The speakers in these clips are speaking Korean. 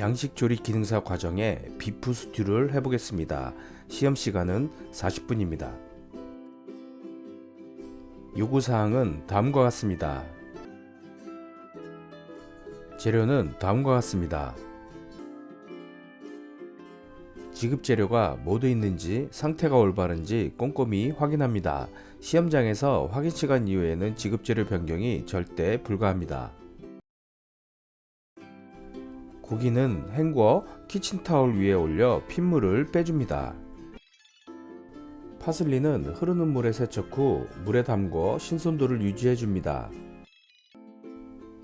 양식 조리 기능사 과정에 비프 스튜를 해보겠습니다. 시험 시간은 40분입니다. 요구 사항은 다음과 같습니다. 재료는 다음과 같습니다. 지급 재료가 모두 있는지 상태가 올바른지 꼼꼼히 확인합니다. 시험장에서 확인 시간 이후에는 지급 재료 변경이 절대 불가합니다. 고기는 헹궈 키친타올 위에 올려 핏물을 빼줍니다. 파슬리는 흐르는 물에 세척 후 물에 담궈 신선도를 유지해줍니다.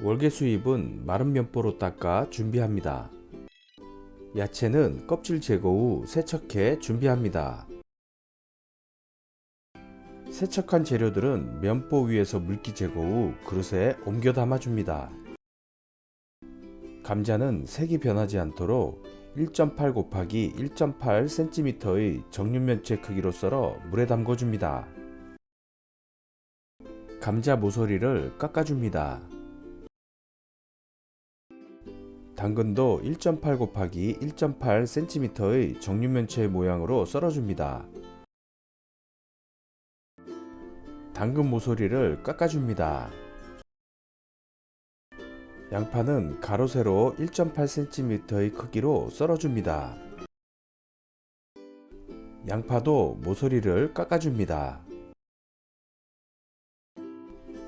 월계수잎은 마른 면보로 닦아 준비합니다. 야채는 껍질 제거 후 세척해 준비합니다. 세척한 재료들은 면보 위에서 물기 제거 후 그릇에 옮겨 담아줍니다. 감자는 색이 변하지 않도록 1.8 곱하기 1.8cm의 정육면체 크기로 썰어 물에 담궈줍니다. 감자 모서리를 깎아줍니다. 당근도 1.8 곱하기 1.8cm의 정육면체 모양으로 썰어줍니다. 당근 모서리를 깎아줍니다. 양파는 가로 세로 1.8cm의 크기로 썰어줍니다. 양파도 모서리를 깎아줍니다.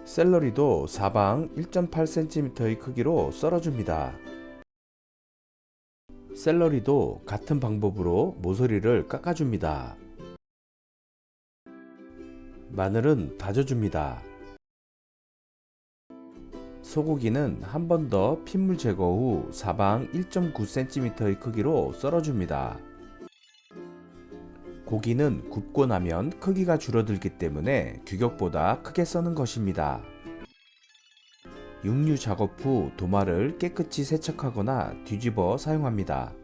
샐러리도 사방 1.8cm의 크기로 썰어줍니다. 샐러리도 같은 방법으로 모서리를 깎아줍니다. 마늘은 다져줍니다. 소고기는 한 번 더 핏물 제거 후 사방 1.9cm의 크기로 썰어줍니다. 고기는 굽고 나면 크기가 줄어들기 때문에 규격보다 크게 써는 것입니다. 육류 작업 후 도마를 깨끗이 세척하거나 뒤집어 사용합니다.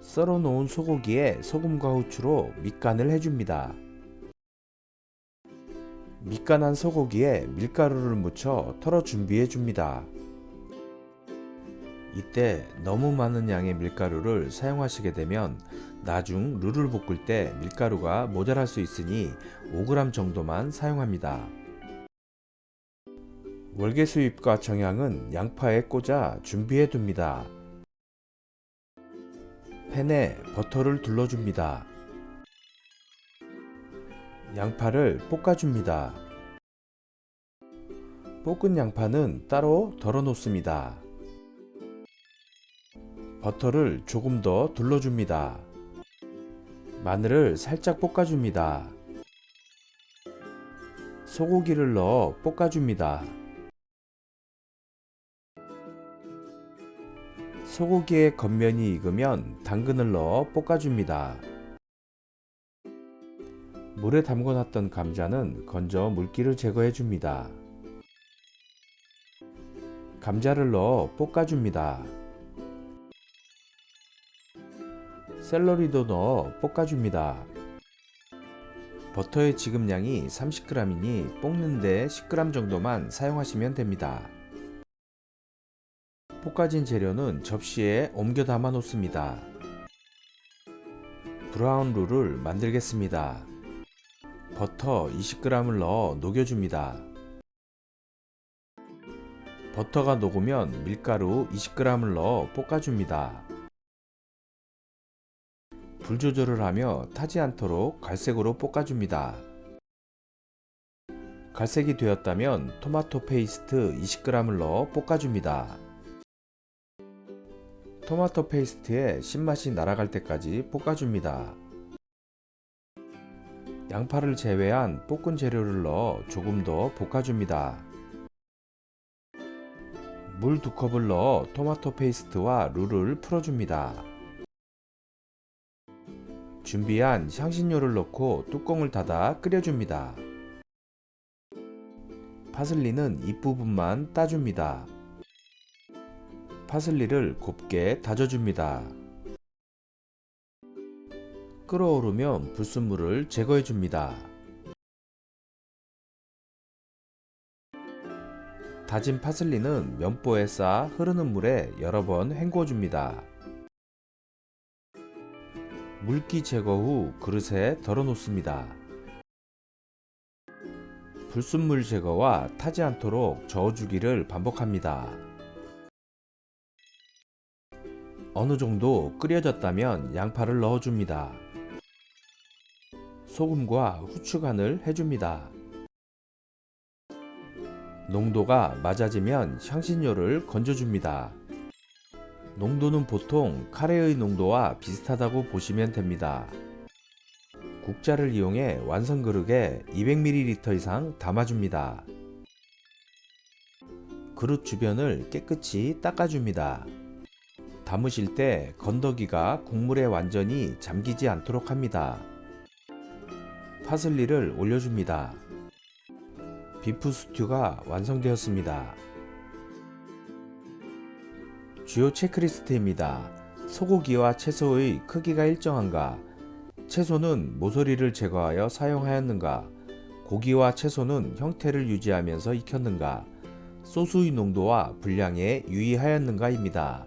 썰어 놓은 소고기에 소금과 후추로 밑간을 해줍니다. 밑간한 소고기에 밀가루를 묻혀 털어 준비해 줍니다. 이때 너무 많은 양의 밀가루를 사용하시게 되면 나중 룰을 볶을 때 밀가루가 모자랄 수 있으니 5g 정도만 사용합니다. 월계 수잎과 정향은 양파에 꽂아 준비해 둡니다. 팬에 버터를 둘러줍니다. 양파를 볶아줍니다. 볶은 양파는 따로 덜어 놓습니다. 버터를 조금 더 둘러줍니다. 마늘을 살짝 볶아줍니다. 소고기를 넣어 볶아줍니다. 소고기의 겉면이 익으면 당근을 넣어 볶아줍니다. 물에 담궈놨던 감자는 건져 물기를 제거해 줍니다. 감자를 넣어 볶아줍니다. 샐러리도 넣어 볶아줍니다. 버터의 지급량이 30g이니 볶는데 10g 정도만 사용하시면 됩니다. 볶아진 재료는 접시에 옮겨 담아 놓습니다. 브라운 룰을 만들겠습니다. 버터 20g을 넣어 녹여줍니다. 버터가 녹으면 밀가루 20g을 넣어 볶아줍니다. 불 조절을 하며 타지 않도록 갈색으로 볶아줍니다. 갈색이 되었다면 토마토 페이스트 20g을 넣어 볶아줍니다. 토마토 페이스트에 신맛이 날아갈 때까지 볶아줍니다. 양파를 제외한 볶은 재료를 넣어 조금 더 볶아줍니다. 물두 컵을 넣어 토마토 페이스트와 룰을 풀어줍니다. 준비한 향신료를 넣고 뚜껑을 닫아 끓여줍니다. 파슬리는 잎부분만 따줍니다. 파슬리를 곱게 다져줍니다. 끓어오르면 불순물을 제거해 줍니다. 다진 파슬리는 면보에 쌓아 흐르는 물에 여러 번 헹궈 줍니다. 물기 제거 후 그릇에 덜어 놓습니다. 불순물 제거와 타지 않도록 저어주기를 반복합니다. 어느 정도 끓여졌다면 양파를 넣어줍니다. 소금과 후추 간을 해줍니다. 농도가 맞아지면 향신료를 건져줍니다. 농도는 보통 카레의 농도와 비슷하다고 보시면 됩니다. 국자를 이용해 완성 그릇에 200ml 이상 담아줍니다. 그릇 주변을 깨끗이 닦아줍니다. 담으실 때 건더기가 국물에 완전히 잠기지 않도록 합니다. 파슬리를 올려줍니다. 비프 스튜가 완성되었습니다. 주요 체크리스트입니다. 소고기와 채소의 크기가 일정한가? 채소는 모서리를 제거하여 사용하였는가? 고기와 채소는 형태를 유지하면서 익혔는가? 소스의 농도와 분량에 유의하였는가입니다.